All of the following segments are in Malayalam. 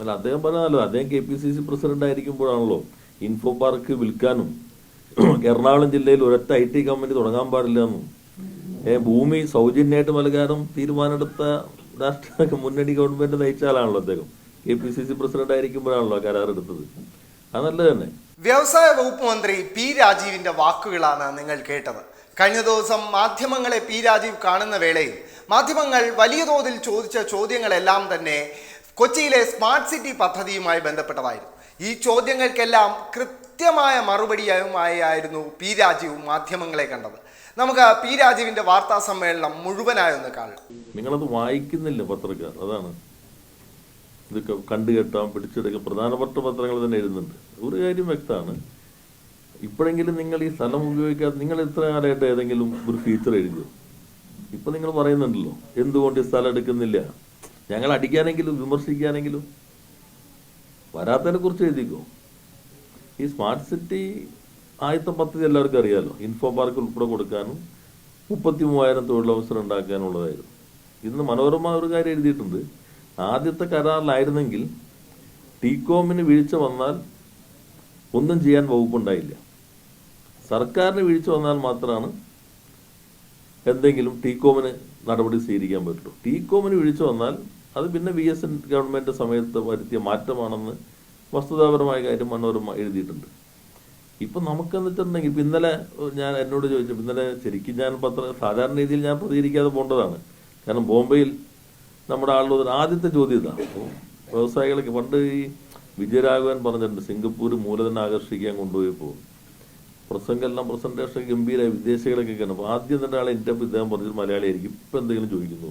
അല്ല അദ്ദേഹം പറഞ്ഞാലോ അദ്ദേഹം K P C C president ആയിരിക്കുമ്പോഴാണല്ലോ info park വിൽക്കാനും എറണാകുളം ജില്ലയിൽ ഒരൊറ്റ ഐ ടി കമ്പനി തുടങ്ങാൻ പാടില്ല എന്നും. ഭൂമി സൗജന്യമായിട്ട് നൽകാനും തീരുമാനമെടുത്ത രാഷ്ട്രീയ മുന്നണി ഗവൺമെന്റ് നയിച്ചാലാണല്ലോ അദ്ദേഹം. K P C C president ആയിരിക്കുമ്പോഴാണല്ലോ കരാറെടുത്തത് അത് നല്ലത് തന്നെ. വ്യവസായ വകുപ്പ് മന്ത്രി പി രാജീവിന്റെ വാക്കുകളാണ് നിങ്ങൾ കേട്ടത്. കഴിഞ്ഞ ദിവസം മാധ്യമങ്ങളെ പി രാജീവ് കാണുന്ന വേളയിൽ മാധ്യമങ്ങൾ വലിയ തോതിൽ ചോദിച്ച ചോദ്യങ്ങളെല്ലാം തന്നെ കൊച്ചിയിലെ സ്മാർട്ട് സിറ്റി പദ്ധതിയുമായി ബന്ധപ്പെട്ടതായിരുന്നു. ഈ ചോദ്യങ്ങൾക്കെല്ലാം കൃത്യമായ മറുപടിയുമായിരുന്നു പി രാജീവ് മാധ്യമങ്ങളെ കണ്ടത്. നമുക്ക് പി രാജീവിന്റെ വാർത്താ സമ്മേളനം മുഴുവനായി ഒന്ന് കാണാം. നിങ്ങളത് വായിക്കുന്നില്ല പത്രക്കാർ അതാണ്. ഇതൊക്കെ കണ്ടു കേട്ടാൻ പിടിച്ചെടുക്കാൻ പ്രധാനപ്പെട്ട പത്രങ്ങൾ തന്നെ എഴുതുന്നുണ്ട്. ഒരു കാര്യം വ്യക്തമാണ്. ഇപ്പോഴെങ്കിലും നിങ്ങൾ ഈ സ്ഥലം ഉപയോഗിക്കാതെ നിങ്ങൾ ഇത്ര കാലമായിട്ട് ഏതെങ്കിലും ഒരു ഫീച്ചർ എഴുതിയോ? ഇപ്പൊ നിങ്ങൾ പറയുന്നുണ്ടല്ലോ എന്തുകൊണ്ട് ഈ സ്ഥലം എടുക്കുന്നില്ല? ഞങ്ങൾ അടിക്കാനെങ്കിലും വിമർശിക്കാനെങ്കിലും വരാത്തതിനെ കുറിച്ച് എഴുതിക്കോ? ഈ സ്മാർട്ട് സിറ്റി ആദ്യത്തെ പദ്ധതി എല്ലാവർക്കും അറിയാലോ. ഇൻഫോ പാർക്ക് ഉൾപ്പെടെ കൊടുക്കാനും മുപ്പത്തി മൂവായിരം തൊഴിലവസരം ഉണ്ടാക്കാനുള്ളതായിരുന്നു. ഇന്ന് മനോരമ ഒരു കാര്യം എഴുതിയിട്ടുണ്ട്. ആദ്യത്തെ കരാറിലായിരുന്നെങ്കിൽ ടീകോമിന് വീഴ്ച വന്നാൽ ഒന്നും ചെയ്യാൻ വകുപ്പുണ്ടായില്ല. സർക്കാരിന് വീഴ്ച വന്നാൽ മാത്രമാണ് എന്തെങ്കിലും ടീകോമിന് നടപടി സ്വീകരിക്കാൻ പറ്റുള്ളൂ ടീകോമിന് വീഴ്ച വന്നാൽ അത് പിന്നെ വി എസ് എൻ ഗവൺമെന്റ് സമയത്ത് വരുത്തിയ മാറ്റമാണെന്ന് വസ്തുതാപരമായ കാര്യം മനോരമ എഴുതിയിട്ടുണ്ട്. ഇപ്പം നമുക്കെന്ന് വെച്ചിട്ടുണ്ടെങ്കിൽ ഇപ്പം ഇന്നലെ ഞാൻ എന്നോട് ചോദിച്ചു ഇന്നലെ ശരിക്കും ഞാൻ പത്ര സാധാരണ രീതിയിൽ ഞാൻ പ്രതികരിക്കാതെ പോകേണ്ടതാണ്. കാരണം ബോംബെയിൽ നമ്മുടെ ആളുടെ ആദ്യത്തെ ചോദ്യം ഇതാണ് അപ്പോൾ വ്യവസായികളൊക്കെ പണ്ട് ഈ വിജയരാഘവൻ പറഞ്ഞിട്ടുണ്ട് സിംഗപ്പൂർ മൂലധനം ആകർഷിക്കാൻ കൊണ്ടുപോയപ്പോൾ. പ്രസംഗമെല്ലാം പ്രസന്റേഷൻ ഗംഭീരമായി വിദേശികളൊക്കെ കാണും ആദ്യം തന്നെ ആളെ എന്റെ ഇദ്ദേഹം പറഞ്ഞത് മലയാളിയായിരിക്കും ഇപ്പം എന്തെങ്കിലും ചോദിക്കുന്നു.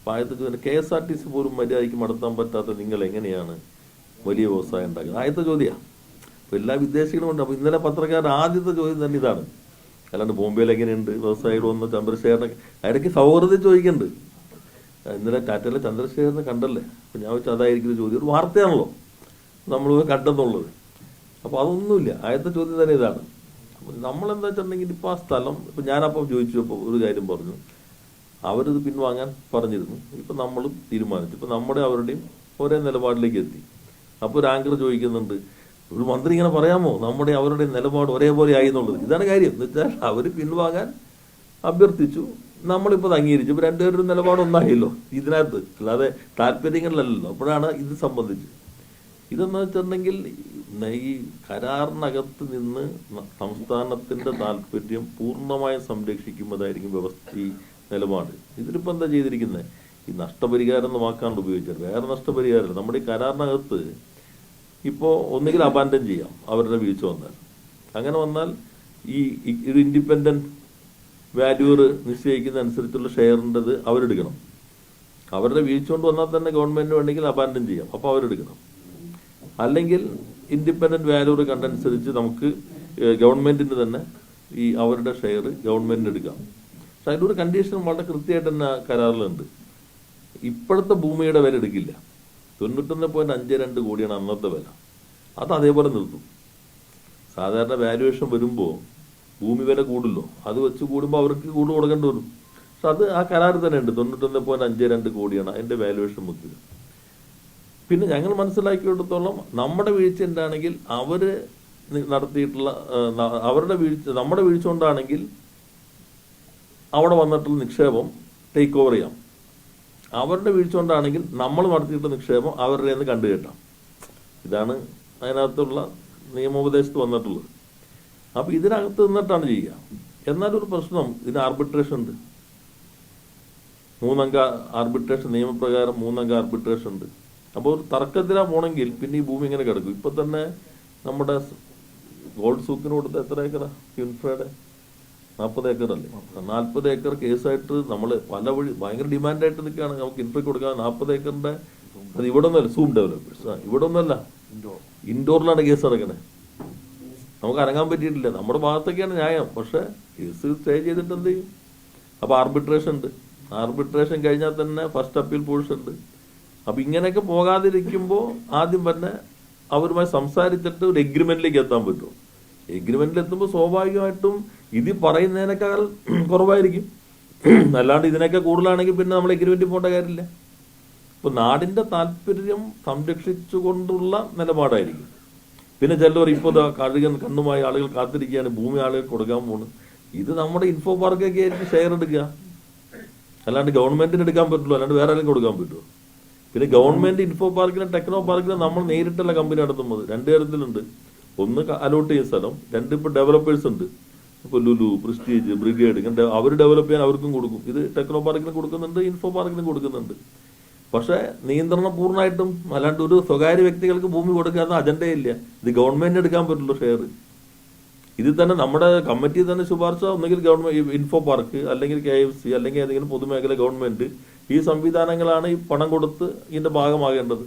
അപ്പോൾ തന്നെ K S R T C പോലും മര്യാദയ്ക്ക് നടത്താൻ പറ്റാത്ത നിങ്ങൾ എങ്ങനെയാണ് വലിയ വ്യവസായം ഉണ്ടാക്കുന്നത്? ആദ്യത്തെ ചോദ്യമാണ് അപ്പോൾ എല്ലാ വിദേശികളും ഉണ്ട്. അപ്പോൾ ഇന്നലെ പത്രക്കാരുടെ ആദ്യത്തെ ചോദ്യം തന്നെ ഇതാണ്. അല്ലാണ്ട് ബോംബെയിൽ എങ്ങനെയുണ്ട്? വ്യവസായികൾ വന്ന് ചന്ദ്രശേഖരനെ ഇടയ്ക്ക് സൗഹൃദം ചോദിക്കുന്നുണ്ട് ഇന്നലെ ടാറ്റയിലെ ചന്ദ്രശേഖരനെ കണ്ടല്ലേ? അപ്പം ഞാൻ വെച്ചാൽ അതായിരിക്കും ചോദ്യം. ഒരു വാർത്തയാണല്ലോ. നമ്മൾ കണ്ടെന്നുള്ളത്. അപ്പോൾ അതൊന്നുമില്ല. ആദ്യത്തെ ചോദ്യം തന്നെ ഇതാണ്. അപ്പോൾ നമ്മളെന്താ വെച്ചിട്ടുണ്ടെങ്കിൽ ഇപ്പോൾ ആ സ്ഥലം ഇപ്പം ഞാനപ്പോൾ ചോദിച്ചപ്പോൾ ഒരു കാര്യം പറഞ്ഞു. അവരിത് പിൻവാങ്ങാൻ പറഞ്ഞിരുന്നു. ഇപ്പം നമ്മളും തീരുമാനിച്ചു. ഇപ്പം നമ്മുടെ അവരുടെയും ഒരേ നിലപാടിലേക്ക് എത്തി. അപ്പോൾ ഒരു ആങ്കർ ചോദിക്കുന്നുണ്ട് ഒരു മന്ത്രി ഇങ്ങനെ പറയാമോ? നമ്മുടെ അവരുടെ നിലപാട് ഒരേപോലെ ആയി എന്നുള്ളത്. ഇതാണ് കാര്യം. എന്ന് വെച്ചാൽ അവർ പിൻവാങ്ങാൻ അഭ്യർത്ഥിച്ചു. നമ്മളിപ്പോൾ അംഗീകരിച്ചു. ഇപ്പം രണ്ടുപേരുടെ നിലപാട് ഒന്നായല്ലോ ഇതിനകത്ത്. അല്ലാതെ താല്പര്യങ്ങളിലല്ലോ അപ്പോഴാണ് ഇത് സംബന്ധിച്ച് ഇതെന്ന് വെച്ചിട്ടുണ്ടെങ്കിൽ ഈ കരാറിനകത്ത് നിന്ന് സംസ്ഥാനത്തിന്റെ താല്പര്യം പൂർണമായും സംരക്ഷിക്കുന്നതായിരിക്കും വ്യവസ്ഥ നിലപാട്. ഇതിലിപ്പോൾ എന്താ ചെയ്തിരിക്കുന്നത് ഈ നഷ്ടപരിഹാരം എന്ന വാക്കാണ് ഉപയോഗിച്ചത് വേറെ നഷ്ടപരിഹാരം നമ്മുടെ ഈ കരാറിനകത്ത് ഇപ്പോൾ ഒന്നുകിൽ അബാൻഡൻ ചെയ്യാം അവരുടെ വീഴ്ച വന്നാൽ. അങ്ങനെ വന്നാൽ ഈ ഇത് ഒരു ഇൻഡിപെൻഡന്റ് വാല്യൂർ നിശ്ചയിക്കുന്ന അനുസരിച്ചുള്ള ഷെയറിന്റെത് അവരെടുക്കണം. അവരുടെ വീഴ്ച കൊണ്ട് വന്നാൽ തന്നെ ഗവൺമെന്റ് വേണമെങ്കിൽ അബാൻഡൻ ചെയ്യാം. അപ്പോൾ അവരെടുക്കണം. അല്ലെങ്കിൽ ഇൻഡിപെൻഡന്റ് വാല്യൂർ കണ്ടനുസരിച്ച് നമുക്ക് ഗവൺമെന്റിന് തന്നെ ഈ അവരുടെ ഷെയർ ഗവൺമെന്റിന് എടുക്കാം. പക്ഷെ ഒരു കണ്ടീഷൻ വളരെ കൃത്യമായിട്ട് തന്നെ കരാറിലുണ്ട്. ഇപ്പോഴത്തെ ഭൂമിയുടെ വില എടുക്കില്ല. തൊണ്ണൂറ്റൊന്ന് പോയിന്റ് അഞ്ച് രണ്ട് കോടിയാണ് അന്നത്തെ വില. അത് അതേപോലെ നിർത്തും. സാധാരണ വാല്യുവേഷൻ വരുമ്പോൾ ഭൂമി വില കൂടുമല്ലോ അത് വെച്ച് കൂടുമ്പോൾ അവർക്ക് കൂടുതൽ കൊടുക്കേണ്ടി വരും. പക്ഷെ അത് ആ കരാറിൽ തന്നെ ഉണ്ട് തൊണ്ണൂറ്റൊന്ന് പോയിന്റ് അഞ്ച് രണ്ട് കോടിയാണ് അതിന്റെ വാല്യുവേഷൻ വെക്കുക പിന്നെ ഞങ്ങൾ മനസ്സിലാക്കിയിടത്തോളം നമ്മുടെ വീഴ്ച എന്താണെങ്കിൽ അവർ നടത്തിയിട്ടുള്ള അവരുടെ വീഴ്ച നമ്മുടെ വീഴ്ച കൊണ്ടാണെങ്കിൽ അവിടെ വന്നിട്ടുള്ള നിക്ഷേപം ടേക്ക് ഓവർ ചെയ്യാം. അവരുടെ വീഴ്ച കൊണ്ടാണെങ്കിൽ നമ്മൾ നടത്തിയിട്ടുള്ള നിക്ഷേപം അവരുടെ നിന്ന് കണ്ടുകെട്ടാം ഇതാണ് അതിനകത്തുള്ള നിയമോപദേശത്ത് വന്നിട്ടുള്ളത്. അപ്പോൾ ഇതിനകത്ത് നിന്നിട്ടാണ് ചെയ്യുക. എന്നാലൊരു പ്രശ്നം ഇതിന് ആർബിട്രേഷൻ ഉണ്ട്. മൂന്നംഗ ആർബിട്രേഷൻ നിയമപ്രകാരം മൂന്നംഗ ആർബിട്രേഷൻ ഉണ്ട്. അപ്പോൾ ഒരു തർക്കത്തിലാ പോണെങ്കിൽ പിന്നെ ഈ ഭൂമി ഇങ്ങനെ കിടക്കും. ഇപ്പം തന്നെ നമ്മുടെ ഗോൾഡ് സൂക്കിന് കൊടുത്ത എത്ര ഏക്കറാ? ക്യൂൻഫ്രയുടെ നാൽപ്പത് ഏക്കർ അല്ലേ? നാൽപ്പത് ഏക്കർ കേസായിട്ട് നമ്മൾ പല വഴി ഭയങ്കര ഡിമാൻഡായിട്ട് നിൽക്കുകയാണ്. നമുക്ക് ഇൻട്രോ കൊടുക്കാൻ നാൽപ്പത് ഏക്കറിന്റെ അത് ഇവിടെ ഒന്നല്ല സൂം ഡെവലപ്പേഴ്സ്. ഇവിടെ ഒന്നല്ല ഇൻഡോറിലാണ് കേസ് നടക്കണേ. നമുക്ക് അനങ്ങാൻ പറ്റിയിട്ടില്ല. നമ്മുടെ ഭാഗത്തൊക്കെയാണ് ന്യായം. പക്ഷെ കേസ് സ്റ്റേ ചെയ്തിട്ട് എന്ത് ചെയ്യും? അപ്പൊ ആർബിട്രേഷൻ ഉണ്ട്. ആർബിട്രേഷൻ കഴിഞ്ഞാൽ തന്നെ ഫസ്റ്റ് അപ്പീൽ പോഴ്സ് ഉണ്ട്. അപ്പൊ ഇങ്ങനെയൊക്കെ പോകാതിരിക്കുമ്പോൾ ആദ്യം തന്നെ അവരുമായി സംസാരിച്ചിട്ട് ഒരു എഗ്രിമെന്റിലേക്ക് എത്താൻ പറ്റും. എഗ്രിമെന്റിൽ എത്തുമ്പോൾ സ്വാഭാവികമായിട്ടും ഇത് പറയുന്നതിനേക്കാൾ കുറവായിരിക്കും. അല്ലാണ്ട് ഇതിനൊക്കെ കൂടുതലാണെങ്കിൽ പിന്നെ നമ്മൾ എഗ്രിമെന്റ് പോകേണ്ട കാര്യമില്ല. ഇപ്പൊ നാടിന്റെ താല്പര്യം സംരക്ഷിച്ചുകൊണ്ടുള്ള നിലപാടായിരിക്കും. പിന്നെ ചിലവർ ഇപ്പോൾ കഴുകൻ കണ്ണുമായി ആളുകൾ കാത്തിരിക്കുകയാണ് ഭൂമി ആളുകൾ കൊടുക്കാൻ പോണ്. ഇത് നമ്മുടെ ഇൻഫോ പാർക്കൊക്കെ ആയിരിക്കും ഷെയർ എടുക്കുക. അല്ലാണ്ട് ഗവൺമെന്റിന് എടുക്കാൻ പറ്റുള്ളൂ അല്ലാണ്ട് വേറെ ആരെങ്കിലും കൊടുക്കാൻ പറ്റുമോ പിന്നെ ഗവൺമെന്റ് ഇൻഫോ പാർക്കിലും ടെക്നോ പാർക്കിലും നമ്മൾ നേരിട്ടുള്ള കമ്പനി നടത്തുന്നത്. രണ്ട് തരത്തിലുണ്ട്. ഒന്ന് അലോട്ട് ചെയ്യുന്ന സ്ഥലം രണ്ട് ഡെവലപ്പേഴ്സ് ഉണ്ട്. ഇപ്പൊ ലുലു പ്രസ്റ്റീജ് ബ്രിഗേഡ് ഇങ്ങനെ അവർ ഡെവലപ്പ് ചെയ്യാൻ അവർക്കും കൊടുക്കും. ഇത് ടെക്നോ പാർക്കിന് കൊടുക്കുന്നുണ്ട് ഇൻഫോ പാർക്കിന് കൊടുക്കുന്നുണ്ട്. പക്ഷേ നിയന്ത്രണം പൂർണമായിട്ടും അല്ലാണ്ട് ഒരു സ്വകാര്യ വ്യക്തികൾക്ക് ഭൂമി കൊടുക്കാത്ത അജണ്ടയില്ല ഇത് ഗവൺമെന്റിന് എടുക്കാൻ പറ്റുള്ളൂ ഷെയർ ഇതിൽ തന്നെ നമ്മുടെ കമ്മിറ്റി തന്നെ ശുപാർശ ഒന്നുകിൽ ഗവൺമെന്റ് ഇൻഫോ പാർക്ക് അല്ലെങ്കിൽ കെ എഫ് സി അല്ലെങ്കിൽ ഏതെങ്കിലും പൊതുമേഖല ഗവൺമെന്റ് ഈ സംവിധാനങ്ങളാണ് ഈ പണം കൊടുത്ത് ഇതിന്റെ ഭാഗമാകേണ്ടത്.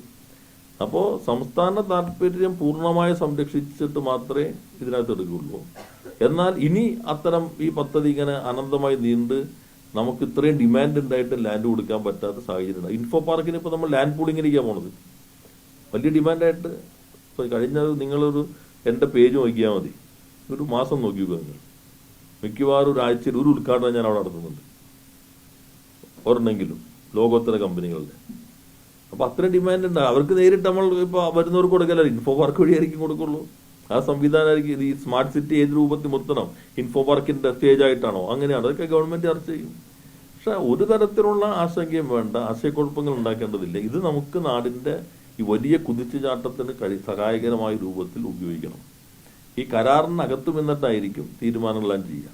അപ്പോൾ സംസ്ഥാന താല്പര്യം പൂർണമായി സംരക്ഷിച്ചിട്ട് മാത്രമേ ഇതിനകത്ത് എടുക്കുകയുള്ളൂ എന്നാൽ ഇനി അത്തരം ഈ പദ്ധതി ഇങ്ങനെ അനന്തമായി നീണ്ട് നമുക്ക് ഇത്രയും ഡിമാൻഡ് ഉണ്ടായിട്ട് ലാൻഡ് കൊടുക്കാൻ പറ്റാത്ത സാഹചര്യം ഇൻഫോ പാർക്കിന് ഇപ്പോൾ നമ്മൾ ലാൻഡ് പൂളിങ്ങിലേക്കാണ് പോണത്. വലിയ ഡിമാൻഡായിട്ട് ഇപ്പോൾ കഴിഞ്ഞ നിങ്ങളൊരു എന്റെ പേജ് നോക്കിയാൽ മതി. ഒരു മാസം നോക്കി നിങ്ങൾ മിക്കവാറും ഒരു ആഴ്ചയിൽ ഒരു ഉദ്ഘാടനം ഞാൻ അവിടെ നടത്തുന്നുണ്ട്. ഒരെണ്ണെങ്കിലും ലോകോത്തര കമ്പനികളുടെ. അപ്പോൾ അത്രയും ഡിമാൻഡ് ഉണ്ട്. അവർക്ക് നേരിട്ട് നമ്മൾ ഇപ്പോൾ വരുന്നവർക്ക് കൊടുക്കല്ല? ഇൻഫോ പാർക്ക് വഴിയായിരിക്കും കൊടുക്കുള്ളൂ. ആ സംവിധാനമായിരിക്കും ഈ സ്മാർട്ട് സിറ്റി ഏത് രൂപത്തിൽ മുത്തണം? ഇൻഫോ പാർക്കിന്റെ സ്റ്റേജ് ആയിട്ടാണോ? അങ്ങനെയാണ്. അതൊക്കെ ഗവൺമെന്റ് ചർച്ച ചെയ്യും. പക്ഷെ ഒരു തരത്തിലുള്ള ആശങ്കയും വേണ്ട ആശയക്കുഴപ്പങ്ങൾ ഉണ്ടാക്കേണ്ടതില്ല. ഇത് നമുക്ക് നാടിന്റെ ഈ വലിയ കുതിച്ചുചാട്ടത്തിന് കഴി സഹായകരമായ രൂപത്തിൽ ഉപയോഗിക്കണം. ഈ കരാറിനകത്ത് നിന്നിട്ടായിരിക്കും തീരുമാനങ്ങളെല്ലാം ചെയ്യുക.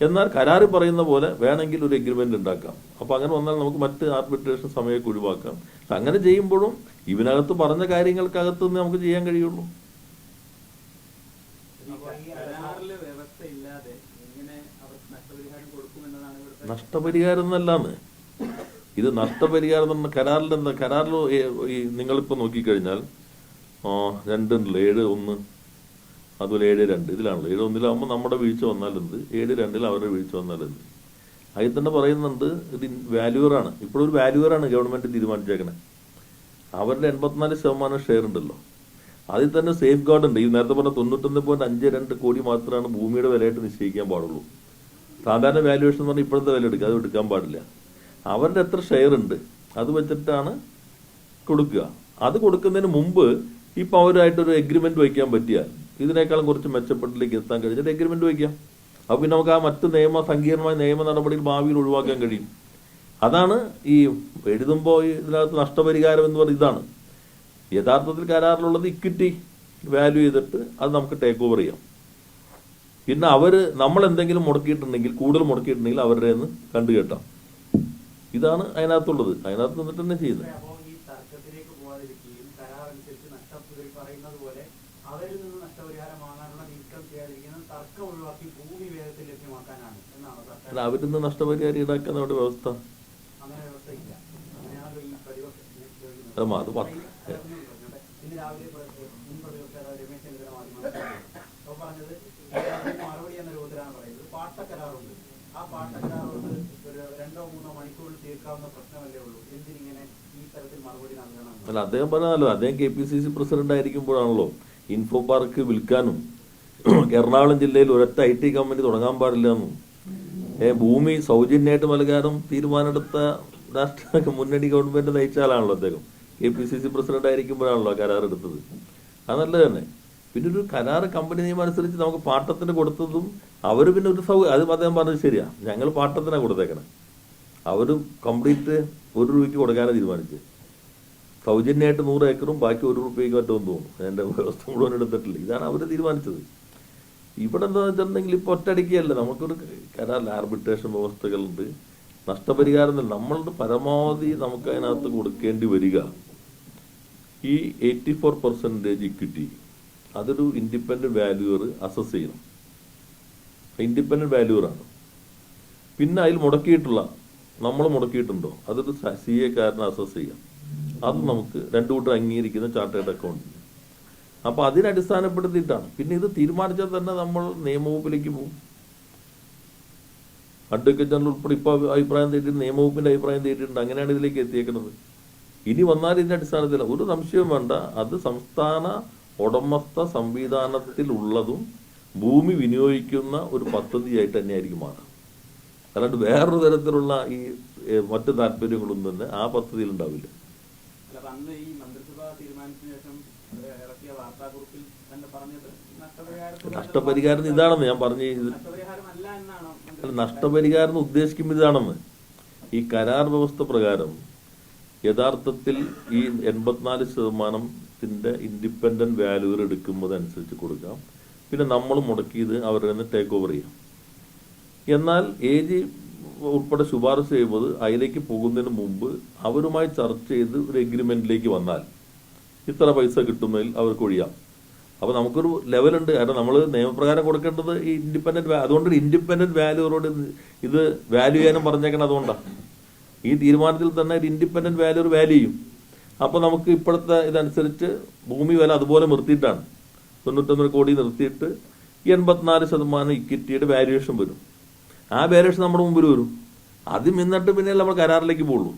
എന്നാൽ കരാർ പറയുന്ന പോലെ വേണമെങ്കിൽ ഒരു എഗ്രിമെന്റ് ഉണ്ടാക്കാം. അപ്പൊ അങ്ങനെ വന്നാൽ നമുക്ക് മറ്റ് ആർബിട്രേഷൻ സമയമൊക്കെ ഒഴിവാക്കാം. അങ്ങനെ ചെയ്യുമ്പോഴും ഇവനകത്ത് പറഞ്ഞ കാര്യങ്ങൾക്കകത്ത് നമുക്ക് ചെയ്യാൻ കഴിയുള്ളൂ അപ്പൊ ഈ കരാറിൽ വ്യവസ്ഥ ഇല്ലാതെ എങ്ങനെ അവർക്ക് നഷ്ടപരിഹാരം എന്നല്ലാന്ന്. ഇത് നഷ്ടപരിഹാരം എന്ന് കരാറിൽ എന്താ? കരാറിൽ ഈ നിങ്ങളിപ്പോൾ നോക്കിക്കഴിഞ്ഞാൽ രണ്ടുണ്ടല്ലോ ഏഴ് ഒന്ന് അതുപോലെ ഏഴ് രണ്ട് ഇതിലാണല്ലോ. ഏഴ് ഒന്നിലാകുമ്പോൾ നമ്മുടെ വീഴ്ച വന്നാലെന്ത്? ഏഴ് രണ്ടിൽ അവരുടെ വീഴ്ച വന്നാലെന്ത്? അതിൽ തന്നെ പറയുന്നുണ്ട് ഇത് വാല്യൂറാണ് ഇപ്പോഴൊരു വാല്യൂറാണ് ഗവൺമെന്റ് തീരുമാനിച്ചേക്കണേ. അവരുടെ എൺപത്തിനാല് ശതമാനം ഷെയർ ഉണ്ടല്ലോ. അതിൽ തന്നെ സേഫ് ഗാർഡ് ഉണ്ട് ഈ നേരത്തെ പറഞ്ഞ തൊണ്ണൂറ്റൊന്ന് പോയിന്റ് അഞ്ച് രണ്ട് കോടി മാത്രമാണ് ഭൂമിയുടെ വിലയായിട്ട് നിശ്ചയിക്കാൻ പാടുള്ളൂ. സാധാരണ വാല്യുവേഷൻ എന്ന് പറഞ്ഞാൽ ഇപ്പോഴത്തെ വില എടുക്കുക. അത് എടുക്കാൻ പാടില്ല. അവരുടെ എത്ര ഷെയർ ഉണ്ട് അത് വെച്ചിട്ടാണ് കൊടുക്കുക. അത് കൊടുക്കുന്നതിന് മുമ്പ് ഇപ്പം അവരായിട്ടൊരു എഗ്രിമെന്റ് വയ്ക്കാൻ പറ്റിയാൽ ഇതിനേക്കാളും കുറച്ച് മെച്ചപ്പെട്ടിലേക്ക് എത്താൻ കഴിഞ്ഞിട്ട് എഗ്രിമെന്റ് വയ്ക്കാം. അപ്പോൾ പിന്നെ നമുക്ക് ആ മറ്റ് നിയമ സങ്കീർണമായ നിയമ നടപടികൾ ഭാവിയിൽ ഒഴിവാക്കാൻ കഴിയും. അതാണ് ഈ എഴുതുമ്പോൾ ഇതിനകത്ത് നഷ്ടപരിഹാരം എന്ന് പറയുന്നത് ഇതാണ്. യഥാർത്ഥത്തിൽ കരാറിലുള്ളത് ഇക്വിറ്റി വാല്യൂ ചെയ്തിട്ട് അത് നമുക്ക് ടേക്ക് ഓവർ ചെയ്യാം. പിന്നെ അവർ നമ്മൾ എന്തെങ്കിലും മുടക്കിയിട്ടുണ്ടെങ്കിൽ കൂടുതൽ മുടക്കിയിട്ടുണ്ടെങ്കിൽ അവരുടെ നിന്ന് കണ്ടുകെട്ടാം ഇതാണ് അതിനകത്തുള്ളത്. അതിനകത്ത് നിന്നിട്ട് തന്നെ ചെയ്യുന്നത്. അവരിൽ നിന്ന് നഷ്ടപരിഹാരം വാങ്ങാനുള്ള നീക്കം ചെയ്യാതിരിക്കുന്നത് തർക്കം ഒഴിവാക്കി ഭൂമി വേഗത്തിൽ ലഭ്യമാക്കാനാണ് എന്നാണ് സർക്കാർ അവരിൽ നിന്ന് നഷ്ടപരിഹാരം ഈടാക്കാൻ നമ്മുടെ വ്യവസ്ഥ. അങ്ങനെ വ്യവസ്ഥ ഇല്ല അങ്ങനെയാണല്ലോ ഈ പ്രതിപക്ഷത്തിന് ചോദിക്കുന്നത്. അല്ല, അത് പ- ഈ- അതൊന്നും പറഞ്ഞോട്ടെ. ഇന്ന് രാവിലെ മുൻ പ്രതിപക്ഷ രമേശ് ചെന്നിത്തല മാധ്യമങ്ങളെ അപ്പോൾ പറഞ്ഞത് മറുപടി എന്ന രൂപത്തിലാണ് പറയുന്നത്. പാട്ടക്കരാറുണ്ട്. ആ പാട്ടക്കരാറുണ്ട് ഒരു രണ്ടോ മൂന്നോ മണിക്കൂറിൽ തീർക്കാവുന്ന പ്രശ്നമല്ലേ ഉള്ളൂ. എന്തിനിങ്ങനെ ഈ തരത്തിൽ മറുപടി നൽകണം? അല്ല അദ്ദേഹം പറഞ്ഞല്ലോ അദ്ദേഹം K P C C president ആയിരിക്കുമ്പോഴാണല്ലോ info park വിൽക്കാനും എറണാകുളം ജില്ലയിൽ ഒരൊറ്റ ഐ ടി കമ്പനി തുടങ്ങാൻ പാടില്ല എന്നും. ഭൂമി സൗജന്യമായിട്ട് നൽകാനും തീരുമാനമെടുത്ത രാഷ്ട്രീയ മുന്നണി ഗവൺമെന്റ് നയിച്ചാലാണല്ലോ അദ്ദേഹം. K P C C president ആയിരിക്കുമ്പോഴാണല്ലോ കരാർ എടുത്തത്. അത് നല്ലത് തന്നെ. പിന്നെ ഒരു കരാർ കമ്പനി നിയമം അനുസരിച്ച് നമുക്ക് പാട്ടത്തിന് കൊടുത്തതും അവർ പിന്നെ ഒരു സൗകര്യം അത് അദ്ദേഹം പറഞ്ഞത് ശരിയാ. ഞങ്ങൾ പാട്ടത്തിനാണ് കൊടുത്തേക്കണേ. അവർ കംപ്ലീറ്റ് ഒരു രൂപയ്ക്ക് കൊടുക്കാനാണ് തീരുമാനിച്ചത്. സൗജന്യമായിട്ട് നൂറ് ഏക്കറും ബാക്കി ഒരു രൂപയ്ക്ക് മറ്റോ തോന്നും എന്റെ വ്യവസ്ഥ മുഴുവൻ എടുത്തിട്ടില്ല. ഇതാണ് അവർ തീരുമാനിച്ചത്. ഇവിടെ എന്താ വെച്ചിട്ടുണ്ടെങ്കിൽ ഇപ്പോൾ ഒറ്റടിക്കുകയല്ല നമുക്കൊരു കരാർ ആർബിട്രേഷൻ വ്യവസ്ഥകളുണ്ട്. നഷ്ടപരിഹാരം. നമ്മളുടെ പരമാവധി നമുക്ക് അതിനകത്ത് കൊടുക്കേണ്ടി വരിക. ഈ എയ്റ്റി ഫോർ പെർസെന്റേജ് ഇക്വിറ്റി അതൊരു ഇൻഡിപെൻഡന്റ് വാല്യൂർ അസസ് ചെയ്യണം. ഇൻഡിപെൻഡന്റ് വാല്യൂറാണ് പിന്നെ അതിൽ മുടക്കിയിട്ടുള്ള നമ്മൾ മുടക്കിയിട്ടുണ്ടോ? അതൊരു സി എ കാരനെ അസസ് ചെയ്യാം. അത് നമുക്ക് രണ്ടു കൂട്ടർ അംഗീകരിക്കുന്ന ചാർട്ടേഡ് അക്കൗണ്ട് അപ്പൊ അതിനെ അടിസ്ഥാനപ്പെടുത്തിയിട്ടാണ്. പിന്നെ ഇത് തീരുമാനിച്ചാൽ തന്നെ നമ്മൾ നിയമവകുപ്പിലേക്ക് പോകും. അഡ്വക്കേറ്റ് ജനറൽ ഉൾപ്പെടെ ഇപ്പൊ അഭിപ്രായം തേടിയിട്ട് നിയമവകുപ്പിന്റെ അഭിപ്രായം തേടിയിട്ടുണ്ട് അങ്ങനെയാണ് ഇതിലേക്ക് എത്തിയേക്കുന്നത്. ഇനി വന്നാൽ ഇതിന്റെ അടിസ്ഥാനത്തിൽ ഒരു സംശയവും വേണ്ട. അത് സംസ്ഥാന ഉടമസ്ഥ സംവിധാനത്തിലുള്ളതും ഭൂമി വിനിയോഗിക്കുന്ന ഒരു പദ്ധതിയായിട്ട് തന്നെയായിരിക്കും മാറുക അല്ലാണ്ട് വേറൊരു തരത്തിലുള്ള ഈ മറ്റ് താല്പര്യങ്ങളൊന്നും തന്നെ ആ പദ്ധതിയിൽ ഉണ്ടാവില്ല. നഷ്ടപരിഹാരം ഇതാണെന്ന് ഞാൻ പറഞ്ഞു നഷ്ടപരിഹാരം ഉദ്ദേശിക്കുമ്പോൾ ഇതാണെന്ന്. ഈ കരാർ വ്യവസ്ഥ പ്രകാരം യഥാർത്ഥത്തിൽ ഈ എൺപത്തിനാല് ശതമാനത്തിന്റെ ഇൻഡിപെൻഡന്റ് വാല്യൂർ അനുസരിച്ച് കൊടുക്കാം. പിന്നെ നമ്മൾ മുടക്കിയത് അവരുടെ നിന്ന് ടേക്ക് ഓവർ ചെയ്യാം. എന്നാൽ എ ജി ഉൾപ്പെടെ ശുപാർശ ചെയ്യുമ്പോൾ അതിലേക്ക് പോകുന്നതിന് മുമ്പ് അവരുമായി ചർച്ച ചെയ്ത് ഒരു എഗ്രിമെന്റിലേക്ക് വന്നാൽ ഇത്ര പൈസ കിട്ടുന്നതിൽ അവർക്ക് ഒഴിയാം. അപ്പൊ നമുക്കൊരു ലെവലുണ്ട് കാരണം നമ്മൾ നിയമപ്രകാരം കൊടുക്കേണ്ടത് ഈ ഇൻഡിപെൻഡന്റ് അതുകൊണ്ട് ഇൻഡിപെൻഡന്റ് വാല്യൂറോട് ഇത് വാല്യൂ ചെയ്യാനും പറഞ്ഞേക്കണം അതുകൊണ്ടാണ് ഈ തീരുമാനത്തിൽ തന്നെ ഒരു ഇൻഡിപെൻഡന്റ് വാല്യൂ വാല്യൂ ചെയ്യും അപ്പോൾ നമുക്ക് ഇപ്പോഴത്തെ ഇതനുസരിച്ച് ഭൂമി വില അതുപോലെ നിർത്തിയിട്ടാണ്. തൊണ്ണൂറ്റൊന്നര കോടി നിർത്തിയിട്ട് എൺപത്തിനാല് ശതമാനം ഇക്വിറ്റിയുടെ വാല്യുവേഷൻ വരും. ആ വാല്യുവേഷൻ നമ്മുടെ മുമ്പിൽ വരും. അത് നിന്നിട്ട് പിന്നെ നമ്മൾ കരാറിലേക്ക് പോകുള്ളൂ.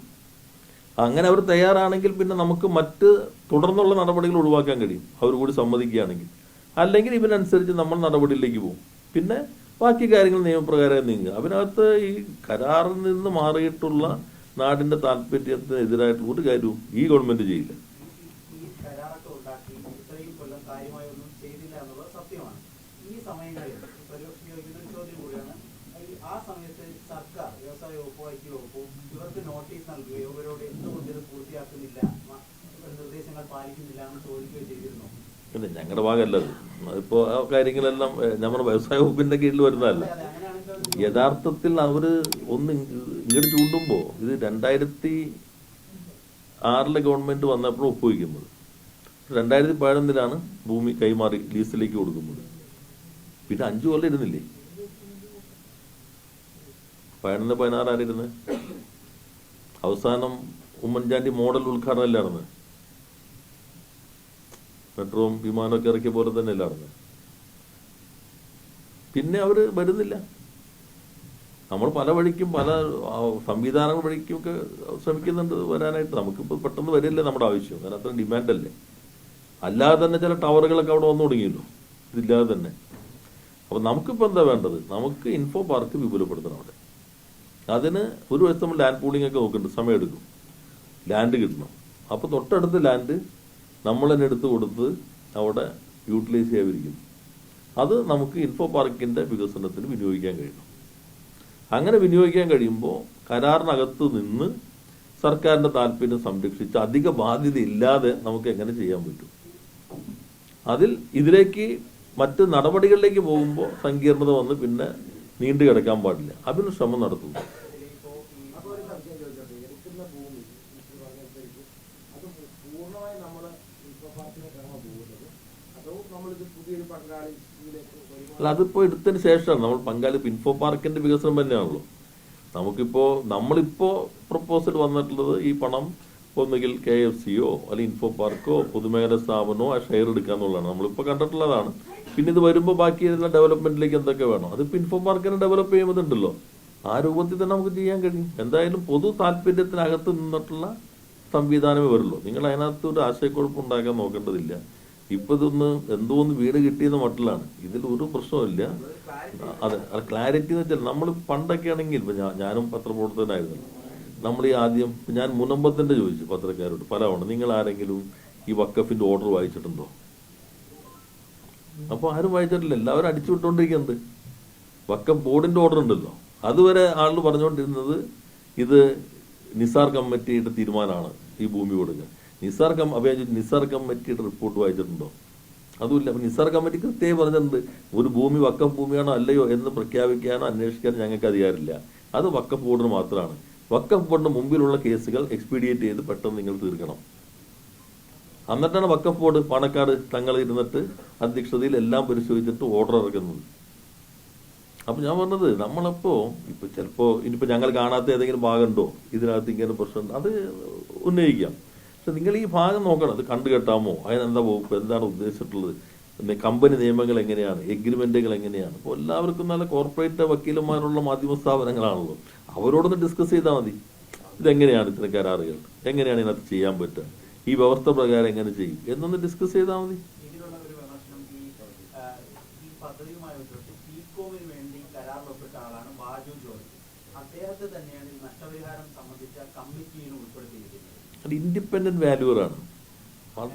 അങ്ങനെ അവർ തയ്യാറാണെങ്കിൽ പിന്നെ നമുക്ക് മറ്റ് തുടർന്നുള്ള നടപടികൾ ഒഴിവാക്കാൻ കഴിയും. അവർ കൂടി സമ്മതിക്കുകയാണെങ്കിൽ. അല്ലെങ്കിൽ ഇതിനനുസരിച്ച് നമ്മൾ നടപടിയിലേക്ക് പോകും. പിന്നെ ബാക്കി കാര്യങ്ങൾ നിയമപ്രകാരം നീങ്ങുക. അതിനകത്ത് ഈ കരാറിൽ നിന്ന് മാറിയിട്ടുള്ള നാടിന്റെ താല്പര്യത്തിന് എതിരായിട്ടുള്ള ഒരു കാര്യവും ഈ ഗവൺമെന്റ് ചെയ്യില്ല. പിന്നെ ഞങ്ങളുടെ ഭാഗമല്ല അത്. അതിപ്പോ ആ കാര്യങ്ങളെല്ലാം നമ്മുടെ വ്യവസായ വകുപ്പിന്റെ കീഴിൽ വരുന്നതല്ല. യഥാർത്ഥത്തിൽ അവർ ഒന്ന് ഇങ്ങോട്ട് ചൂണ്ടുമ്പോൾ ഇത് രണ്ടായിരത്തി ആറിലെ ഗവൺമെന്റ് വന്നപ്പോൾ ഒപ്പുവയ്ക്കുന്നത് രണ്ടായിരത്തി പതിനൊന്നിലാണ് ഭൂമി കൈമാറി ലീസിലേക്ക് കൊടുക്കുന്നത്. പിന്നെ അഞ്ചു കൊല്ലം ഇരുന്നില്ലേ? പതിനൊന്ന് പതിനാറായിരുന്ന് അവസാനം ഉമ്മൻചാണ്ടി മോഡൽ ഉദ്ഘാടനം അല്ലായിരുന്നു? മെട്രോവും വിമാനമൊക്കെ ഇറക്കിയ പോലെ തന്നെ അല്ലായിരുന്നു? പിന്നെ അവർ വരുന്നില്ല. നമ്മൾ പല വഴിക്കും പല സംവിധാനങ്ങൾ വഴിക്കും ഒക്കെ ശ്രമിക്കുന്നുണ്ട് വരാനായിട്ട്. നമുക്കിപ്പോൾ പെട്ടെന്ന് വരില്ലേ നമ്മുടെ ആവശ്യം? കാരണം അത്ര ഡിമാൻഡല്ലേ? അല്ലാതെ തന്നെ ചില ടവറുകളൊക്കെ അവിടെ വന്നു തുടങ്ങിയല്ലോ. ഇതില്ലാതെ തന്നെ. അപ്പം നമുക്കിപ്പോൾ എന്താ വേണ്ടത്? നമുക്ക് ഇൻഫോ പാർക്ക് വിപുലപ്പെടുത്തണം അവിടെ. അതിന് ഒരു വശത്ത് നമ്മൾ ലാൻഡ് പൂളിംഗ് ഒക്കെ നോക്കുന്നുണ്ട്. സമയമെടുക്കും. ലാൻഡ് കിട്ടണം. അപ്പോൾ തൊട്ടടുത്ത ലാൻഡ് നമ്മൾ തന്നെ എടുത്ത് കൊടുത്ത് അവിടെ യൂട്ടിലൈസ് ചെയ്യാതിരിക്കുന്നു. അത് നമുക്ക് ഇൻഫോ പാർക്കിന്റെ വികസനത്തിന് വിനിയോഗിക്കാൻ കഴിയണം അങ്ങനെ വിനിയോഗിക്കാൻ കഴിയുമ്പോൾ കരാറിനകത്ത് നിന്ന് സർക്കാരിന്റെ താല്പര്യം സംരക്ഷിച്ച് അധിക ബാധ്യത ഇല്ലാതെ നമുക്ക് എങ്ങനെ ചെയ്യാൻ പറ്റും? അതിൽ ഇതിലേക്ക് മറ്റ് നടപടികളിലേക്ക് പോകുമ്പോൾ സങ്കീർണത വന്ന് പിന്നെ നീണ്ടു കിടക്കാൻ പാടില്ല. അതിന് ശ്രമം നടത്തുന്നു. പൂർണമായി നമ്മൾ അതോ വരുമ്പോൾ അല്ല അതിപ്പോൾ എടുത്തതിന് ശേഷമാണ്. നമ്മൾ പങ്കാളി ഇൻഫോ പാർക്കിന്റെ വികസനം തന്നെയാണല്ലോ. നമുക്കിപ്പോ നമ്മളിപ്പോ പ്രപ്പോസൽ വന്നിട്ടുള്ളത് ഈ പണം ഒന്നുകിൽ കെ എഫ് സിയോ അല്ലെങ്കിൽ ഇൻഫോ പാർക്കോ പൊതുമേഖലാ സ്ഥാപനമോ ആ ഷെയർ എടുക്കുക എന്നുള്ളതാണ് നമ്മളിപ്പോൾ കണ്ടിട്ടുള്ളതാണ്. പിന്നെ ഇത് വരുമ്പോൾ ബാക്കി ഇതിന്റെ ഡെവലപ്മെന്റിലേക്ക് എന്തൊക്കെ വേണം? അത് ഇൻഫോ പാർക്കിനെ ഡെവലപ്പ് ചെയ്യുന്നതുണ്ടല്ലോ. ആ രൂപത്തിൽ തന്നെ നമുക്ക് ചെയ്യാൻ കഴിയും. എന്തായാലും പൊതു താല്പര്യത്തിനകത്ത് നിന്നിട്ടുള്ള സംവിധാനമേ വരുള്ളൂ. നിങ്ങൾ അതിനകത്ത് ഒരു ആശയക്കുഴപ്പം ഉണ്ടാക്കാൻ നോക്കേണ്ടതില്ല. ഇപ്പൊ ഇതൊന്ന് എന്തോ ഒന്ന് വീട് കിട്ടിയെന്ന മട്ടിലാണ്. ഇതിൽ ഒരു പ്രശ്നമില്ല അതെ ക്ലാരിറ്റി എന്ന് വെച്ചാൽ നമ്മൾ പണ്ടൊക്കെ ആണെങ്കിൽ ഇപ്പൊ ഞാനും പത്രപ്രവർത്തകനായിരുന്നല്ലോ നമ്മൾ ഈ ആദ്യം ഞാൻ മുനമ്പത്തിന്റെ ചോദിച്ചു പത്രക്കാരോട് പലവണ നിങ്ങൾ ആരെങ്കിലും ഈ വക്കഫിന്റെ ഓർഡർ വായിച്ചിട്ടുണ്ടോ? അപ്പൊ ആരും വായിച്ചിട്ടില്ല. എല്ലാവരും അടിച്ചു വിട്ടുകൊണ്ടിരിക്കുന്നുണ്ട് വക്കം ബോർഡിന്റെ ഓർഡർ ഉണ്ടല്ലോ. അതുവരെ ആളുകൾ പറഞ്ഞുകൊണ്ടിരുന്നത് ഇത് നിസാർ കമ്മിറ്റിയുടെ തീരുമാനമാണ് ഈ ഭൂമി കൊടുക്കുക നിസാർ കം ഞാൻ നിസാർ കമ്മിറ്റിയുടെ റിപ്പോർട്ട് വായിച്ചിട്ടുണ്ടോ? അതുമില്ല. അപ്പം നിസാർ കമ്മിറ്റി കൃത്യമായി പറഞ്ഞിട്ടുണ്ട് ഒരു ഭൂമി വക്കം ഭൂമിയാണോ അല്ലയോ എന്ന് പ്രഖ്യാപിക്കാനോ അന്വേഷിക്കാനോ ഞങ്ങൾക്ക് അധികാരമില്ല. അത് വക്കം ബോർഡിന് മാത്രമാണ്. വക്കം ബോർഡിന് മുമ്പിലുള്ള കേസുകൾ എക്സ്പീഡിയേറ്റ് ചെയ്ത് പെട്ടെന്ന് നിങ്ങൾ തീർക്കണം. എന്നിട്ടാണ് വക്കം ബോർഡ് പാണക്കാട് തങ്ങൾ ഇരുന്നിട്ട് അധ്യക്ഷതയിൽ എല്ലാം പരിശോധിച്ചിട്ട് ഓർഡർ ഇറക്കുന്നത്. അപ്പൊ ഞാൻ പറഞ്ഞത് നമ്മളപ്പോ ഇപ്പൊ ചിലപ്പോ ഇനിയിപ്പോ ഞങ്ങൾ കാണാത്ത ഏതെങ്കിലും ഭാഗമുണ്ടോ ഇതിനകത്ത് ഇങ്ങനെ പ്രശ്നം അത് ഉന്നയിക്കാം. പക്ഷെ നിങ്ങൾ ഈ ഭാഗം നോക്കണം അത് കണ്ടു കെട്ടാമോ? അതിനെന്താ വകുപ്പ്? എന്താണ് ഉദ്ദേശിച്ചിട്ടുള്ളത്? പിന്നെ കമ്പനി നിയമങ്ങൾ എങ്ങനെയാണ്? എഗ്രിമെന്റുകൾ എങ്ങനെയാണ്? അപ്പോൾ എല്ലാവർക്കും നല്ല കോർപ്പറേറ്റ് വക്കീലന്മാരുള്ള മാധ്യമ സ്ഥാപനങ്ങളാണല്ലോ. അവരോടൊന്ന് ഡിസ്കസ് ചെയ്താൽ മതി. ഇതെങ്ങനെയാണ് ഇത്തരം കരാറുകൾ? എങ്ങനെയാണ് ഇതിനകത്ത് ചെയ്യാൻ പറ്റുക? ഈ വ്യവസ്ഥ പ്രകാരം എങ്ങനെ ചെയ്യും? എന്നൊന്ന് ഡിസ്കസ് ചെയ്താൽ മതി. അദ്ദേഹത്തെ തന്നെയാണ് നഷ്ടപരിഹാരം സംബന്ധിച്ച കമ്മിറ്റിയിൽ ഉൾപ്പെടുത്തിയിരിക്കുന്നത്. അത് ഇൻഡിപെൻഡന്റ് വാല്യൂറാണ് ഒരു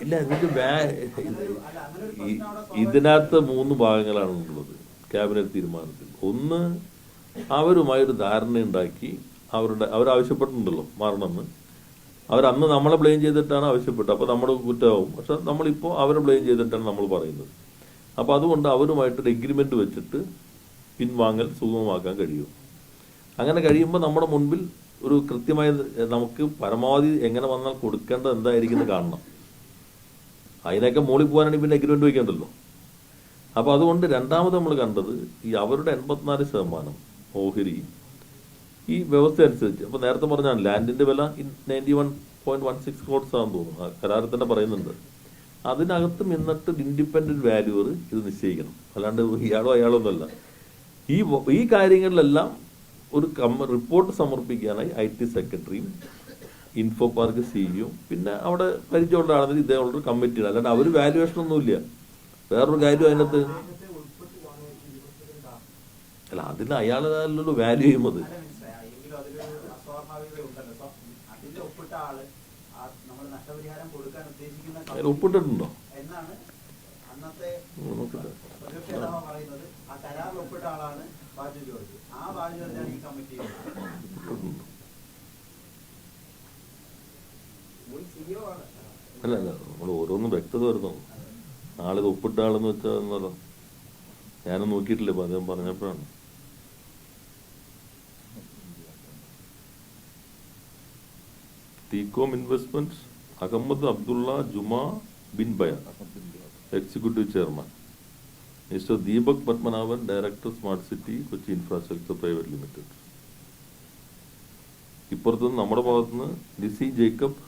ഇല്ല ഇതിന്റെ വാ- ഒരു ഇതിനകത്ത് മൂന്ന് ഭാഗങ്ങളാണ് ഉള്ളത്. ക്യാബിനറ്റ് തീരുമാനത്തിൽ. ഒന്ന് അവരുമായൊരു ധാരണ ഉണ്ടാക്കി അവരുടെ അവരാവശ്യപ്പെട്ടിട്ടുണ്ടല്ലോ മാറണമെന്ന്. അവരന്ന് നമ്മളെ ബ്ലെയിം ചെയ്തിട്ടാണ് ആവശ്യപ്പെട്ടത്. അപ്പോൾ നമ്മുടെ കുറ്റമാവും. പക്ഷെ നമ്മളിപ്പോൾ അവരെ ബ്ലെയിം ചെയ്തിട്ടാണ് നമ്മൾ പറയുന്നത്. അപ്പോൾ അതുകൊണ്ട് അവരുമായിട്ടൊരു എഗ്രിമെന്റ് വെച്ചിട്ട് പിൻവാങ്ങൽ സുഗമമാക്കാൻ കഴിയും. അങ്ങനെ കഴിയുമ്പോൾ നമ്മുടെ മുൻപിൽ ഒരു കൃത്യമായ നമുക്ക് പരമാവധി എങ്ങനെ വന്നാൽ കൊടുക്കേണ്ടത് എന്തായിരിക്കും എന്ന് കാണണം. അതിനൊക്കെ മോളിൽ പോകാനാണെങ്കിൽ പിന്നെ എഗ്രിമെന്റ് വയ്ക്കേണ്ടല്ലോ. അപ്പോൾ അതുകൊണ്ട് രണ്ടാമത് നമ്മൾ കണ്ടത് ഈ അവരുടെ എൺപത്തിനാല് ശതമാനം ഓഹരി ഈ വ്യവസ്ഥ അനുസരിച്ച് അപ്പോൾ നേരത്തെ പറഞ്ഞാൽ ലാൻഡിന്റെ വില ninety one point one six crores ആണെന്ന് തോന്നുന്നു. കരാറിൽ തന്നെ പറയുന്നുണ്ട്. അതിനകത്ത് നിന്നിട്ട് ഇൻഡിപെൻഡന്റ് വാല്യൂർ ഇത് നിശ്ചയിക്കണം. അല്ലാണ്ട് ഇയാളോ അയാളോ ഒന്നുമല്ല. ഈ ഈ കാര്യങ്ങളിലെല്ലാം ഒരു കം റിപ്പോർട്ട് സമർപ്പിക്കാനായി ഐ ടി സെക്രട്ടറിയും ഇൻഫോ പാർക്ക് സിഇയും പിന്നെ അവിടെ പരിചയമുള്ള ആണെങ്കിൽ ഇതേപോലൊരു കമ്മിറ്റിയാണ് അല്ലാണ്ട് അവർ വാല്യുവേഷൻ ഒന്നുമില്ല. വേറൊരു കാര്യം അതിനകത്ത്? അല്ല അതിന് അല്ലല്ലോ വാല്യൂ ചെയ്യുന്നത്. കമ്പനി ഒപ്പിട്ടിട്ടുണ്ടോ? എന്നാണ് ബാജു ജോർജ് ആ ബാജു ജോർജാണ് ഈ കമ്മിറ്റി അല്ല അല്ല നമ്മൾ ഓരോന്നും വ്യക്തത വരുന്നു. നാളെ ഒപ്പിട്ട ആളെന്ന് വെച്ചാൽ എന്നല്ലോ ഞാനും നോക്കിയിട്ടില്ല ഇപ്പൊ അദ്ദേഹം പറഞ്ഞപ്പോഴാണ്. TECOM investments Ahmad Abdulla Juma bin Byat executive chairman mister Deepak Padmanabhan director smart city Kochi infrastructure private limited ഇപ്പുറത്തുനിന്ന് നമ്മുടെ ഭാഗത്തുനിന്ന് ലിസി ജേക്കബ്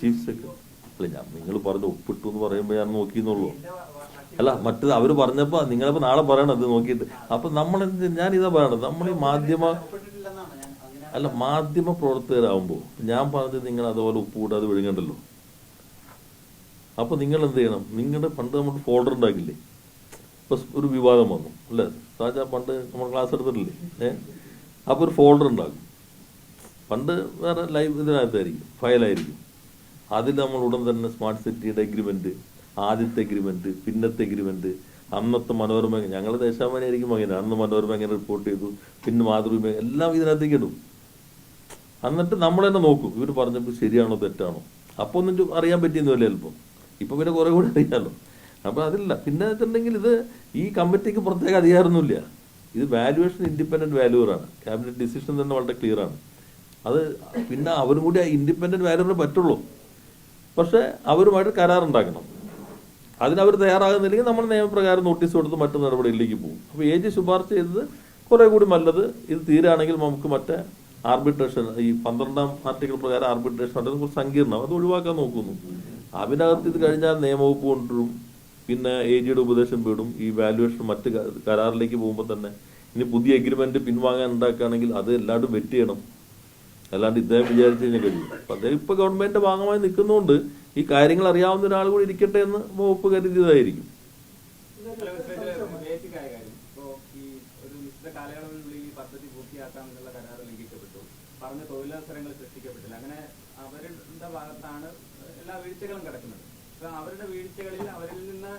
ചീഫ് സെക്രട്ടറി അല്ല ഞാൻ നിങ്ങൾ പറഞ്ഞ ഒപ്പിട്ടു എന്ന് പറയുമ്പോൾ ഞാൻ നോക്കിയെന്നുള്ളൂ. അല്ല മറ്റത് അവർ പറഞ്ഞപ്പോ നിങ്ങളിപ്പോ നാളെ പറയണത് നോക്കിയിട്ട്. അപ്പൊ നമ്മൾ ഞാൻ ഇതാ പറയണത്. നമ്മൾ ഈ മാധ്യമ അല്ല മാധ്യമ പ്രവർത്തകരാകുമ്പോൾ ഞാൻ പറഞ്ഞത് നിങ്ങൾ അതുപോലെ ഉപ്പുകൂടാതെ വിഴുങ്ങണ്ടല്ലോ. അപ്പൊ നിങ്ങൾ എന്ത് ചെയ്യണം? നിങ്ങളുടെ പണ്ട് നമ്മൾ ഫോൾഡർ ഉണ്ടാക്കില്ലേ? ഇപ്പൊ ഒരു വിവാദം വന്നു അല്ലേ? സാജ പണ്ട് നമ്മൾ ക്ലാസ് എടുത്തിട്ടില്ലേ? ഏഹ് അപ്പോൾ ഒരു ഫോൾഡർ ഉണ്ടാകും. പണ്ട് വേറെ ലൈവ് ഇതിനകത്തായിരിക്കും ഫയലായിരിക്കും അതിൽ നമ്മൾ ഉടൻ തന്നെ സ്മാർട്ട് സിറ്റിയുടെ എഗ്രിമെന്റ് ആദ്യത്തെ എഗ്രിമെന്റ് പിന്നത്തെ എഗ്രിമെന്റ് അന്നത്തെ മനോരമ ഞങ്ങൾ ദേശാഭിമാനിയായിരിക്കും അങ്ങനെ അന്ന് മനോരമ എങ്ങനെ റിപ്പോർട്ട് ചെയ്തു പിന്നെ മാതൃഭൂമി എല്ലാം ഇതിനകത്തേക്ക് ഇടും. എന്നിട്ട് നമ്മൾ തന്നെ നോക്കും ഇവർ പറഞ്ഞപ്പോൾ ശരിയാണോ തെറ്റാണോ. അപ്പോൾ ഒന്നും അറിയാൻ പറ്റിയെന്നില്ല ചിലപ്പോൾ ഇപ്പോൾ പിന്നെ കുറേ കൂടി അറിയാലോ. അപ്പൊ അതില്ല. പിന്നെ വെച്ചിട്ടുണ്ടെങ്കിൽ ഇത് ഈ കമ്മിറ്റിക്ക് പ്രത്യേക അധികാരമൊന്നുമില്ല. ഇത് വാല്യുവേഷൻ ഇൻഡിപെൻഡന്റ് വാല്യൂറാണ് ക്യാബിനറ്റ് ഡിസിഷൻ തന്നെ വളരെ ക്ലിയർ ആണ്. അത് പിന്നെ അവരും കൂടി ആ ഇൻഡിപെൻഡന്റ് വാല്യൂറിന് പറ്റുള്ളൂ. പക്ഷേ അവരുമായിട്ട് കരാറുണ്ടാക്കണം അതിനവർ തയ്യാറാകുന്നില്ലെങ്കിൽ നമ്മൾ നിയമപ്രകാരം നോട്ടീസ് കൊടുത്ത് മറ്റു നടപടികളിലേക്ക് പോകും. അപ്പോൾ ഏജ് ശുപാർശ ചെയ്തത് കുറേ കൂടി നല്ലത്. ഇത് തീരാണെങ്കിൽ നമുക്ക് മറ്റേ ആർബിട്രേഷൻ ഈ പന്ത്രണ്ടാം ആർട്ടിക്കിൾ പ്രകാരം ആർബിട്രേഷൻ കുറച്ച് സങ്കീർണം അത് ഒഴിവാക്കാൻ നോക്കുന്നു. അതിനകത്ത് ഇത് കഴിഞ്ഞാൽ നിയമവകുപ്പ് കൊണ്ടുവരും. പിന്നെ ഏജിയുടെ ഉപദേശം വീടും. ഈ വാല്യുവേഷൻ മറ്റ് കരാറിലേക്ക് പോകുമ്പോൾ തന്നെ ഇനി പുതിയ എഗ്രിമെന്റ് പിൻവാങ്ങാൻ ഉണ്ടാക്കുകയാണെങ്കിൽ അത് എല്ലാവരും വെറ്റ് ചെയ്യണം. അല്ലാണ്ട് ഇദ്ദേഹം വിചാരിച്ചു കഴിഞ്ഞാൽ കഴിയും. അപ്പം അദ്ദേഹം ഇപ്പൊ ഗവൺമെന്റ് ഭാഗമായി നിൽക്കുന്നതുകൊണ്ട് ഈ കാര്യങ്ങൾ അറിയാവുന്ന ഒരാൾ കൂടി ഇരിക്കട്ടെ എന്ന് വകുപ്പ് കരുതിയതായിരിക്കും. പറഞ്ഞ തൊഴിലവസരങ്ങൾ സൃഷ്ടിക്കപ്പെട്ടില്ല. അങ്ങനെ അവരുടെ ഭാഗത്താണ് എല്ലാ വീഴ്ചകളും കിടക്കുന്നത്. അവരുടെ വീഴ്ചകളിൽ അവരിൽ നിന്ന്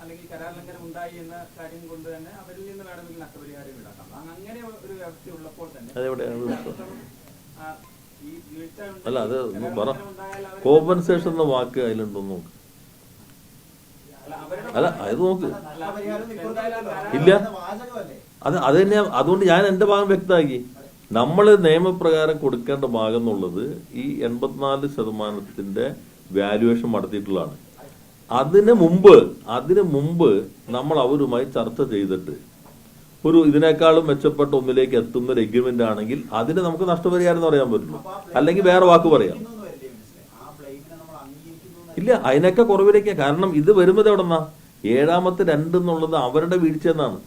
അല്ലെങ്കിൽ കരാർ ലംഘനം ഉണ്ടായി എന്ന കാര്യം കൊണ്ട് തന്നെ അവരിൽ നിന്ന് വേണമെങ്കിൽ നഷ്ടപരിഹാരം ഈടാക്കാം അങ് അങ്ങനെ ഒരു വ്യവസ്ഥ ഉള്ളപ്പോൾ തന്നെ അല്ല അത് പറ. കോമ്പൻസേഷൻ എന്ന വാക്ക് അതിലുണ്ടോ നോക്ക്. അല്ല, അത് നോക്ക്. ഇല്ല. അത് അത് തന്നെ അതുകൊണ്ട് ഞാൻ എന്റെ ഭാഗം വ്യക്തമാക്കി. നമ്മൾ നിയമപ്രകാരം കൊടുക്കേണ്ട ഭാഗം എന്നുള്ളത് ഈ എൺപത്തിനാല് ശതമാനത്തിന്റെ വാല്യുവേഷൻ നടത്തിയിട്ടുള്ളതാണ് അതിന് മുമ്പ് അതിന് മുമ്പ് നമ്മൾ അവരുമായി ചർച്ച ചെയ്തിട്ട് ഒരു ഇതിനേക്കാളും മെച്ചപ്പെട്ട ഒന്നിലേക്ക് എത്തുന്ന ഒരു എഗ്രിമെന്റ് ആണെങ്കിൽ അതിന് നമുക്ക് നഷ്ടപരിഹാരം എന്ന് പറയാൻ പറ്റുള്ളൂ. അല്ലെങ്കിൽ വേറെ വാക്ക് പറയാം. ഇല്ല അതിനൊക്കെ കുറവിലേക്ക്. കാരണം ഇത് വരുന്നത് എവിടെന്നാ? ഏഴാമത്തെ രണ്ട് എന്നുള്ളത് അവരുടെ വീഴ്ച എന്നാണ്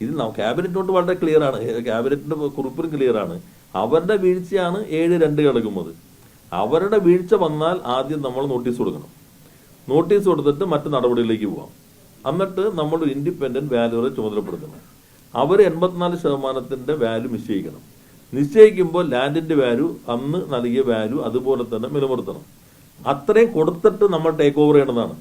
ഇത് ക്യാബിനറ്റ് നോട്ട് വളരെ ക്ലിയർ ആണ്. ക്യാബിനറ്റിന്റെ കുറിപ്പിലും ക്ലിയർ ആണ്. അവരുടെ വീഴ്ചയാണ് ഏഴ് രണ്ട് കിടക്കുന്നത് അവരുടെ വീഴ്ച വന്നാൽ ആദ്യം നമ്മൾ നോട്ടീസ് കൊടുക്കണം. നോട്ടീസ് കൊടുത്തിട്ട് മറ്റു നടപടികളിലേക്ക് പോവാം. എന്നിട്ട് നമ്മൾ ഇൻഡിപെൻഡന്റ് വാല്യൂറെ ചുമതലപ്പെടുത്തണം. അവർ എൺപത്തിനാല് ശതമാനത്തിന്റെ വാല്യൂ നിശ്ചയിക്കണം. നിശ്ചയിക്കുമ്പോൾ ലാൻഡിന്റെ വാല്യൂ അന്ന് നൽകിയ വാല്യൂ അതുപോലെ തന്നെ നിലനിർത്തണം. അത്രയും കൊടുത്തിട്ട് നമ്മൾ ടേക്ക് ഓവർ ചെയ്യണതാണ്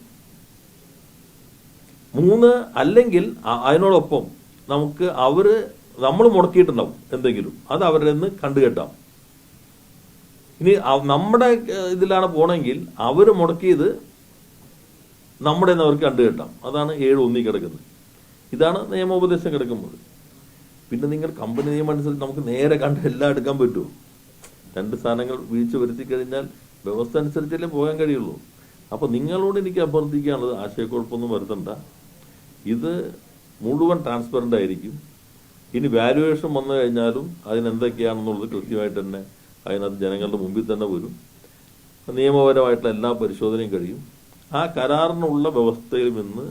മൂന്ന് അല്ലെങ്കിൽ അതിനോടൊപ്പം നമുക്ക് അവർ നമ്മൾ മുടക്കിയിട്ടുണ്ടാവും എന്തെങ്കിലും. അത് അവരുടെ നിന്ന് കണ്ടുകെട്ടാം. ഇനി നമ്മുടെ ഇതിലാണ് പോണെങ്കിൽ അവർ മുടക്കിയത് നമ്മുടെ അവർക്ക് കണ്ടുകെട്ടാം അതാണ് ഏഴ് ഒന്നി കിടക്കുന്നത്. ഇതാണ് നിയമോപദേശം കിടക്കുമ്പോൾ പിന്നെ നിങ്ങൾ കമ്പനി നിയമം അനുസരിച്ച് നമുക്ക് നേരെ കണ്ട് എല്ലാം എടുക്കാൻ പറ്റുമോ? രണ്ട് സാധനങ്ങൾ വീഴ്ച വരുത്തി കഴിഞ്ഞാൽ വ്യവസ്ഥ അനുസരിച്ചല്ലേ പോകാൻ കഴിയുള്ളൂ. അപ്പോൾ നിങ്ങളോട് എനിക്ക് അഭ്യർത്ഥിക്കാനുള്ളത് ആശയക്കുഴപ്പമൊന്നും വരുത്തണ്ട. ഇത് മുഴുവൻ ട്രാൻസ്പെറന്റ് ആയിരിക്കും. ഇനി വാല്യുവേഷൻ വന്നു കഴിഞ്ഞാലും അതിനെന്തൊക്കെയാണെന്നുള്ളത് കൃത്യമായിട്ട് തന്നെ അതിനകത്ത് ജനങ്ങളുടെ മുമ്പിൽ തന്നെ വരും. നിയമപരമായിട്ടുള്ള എല്ലാ പരിശോധനയും കഴിയും. ആ കരാറിനുള്ള വ്യവസ്ഥയിൽ നിന്ന്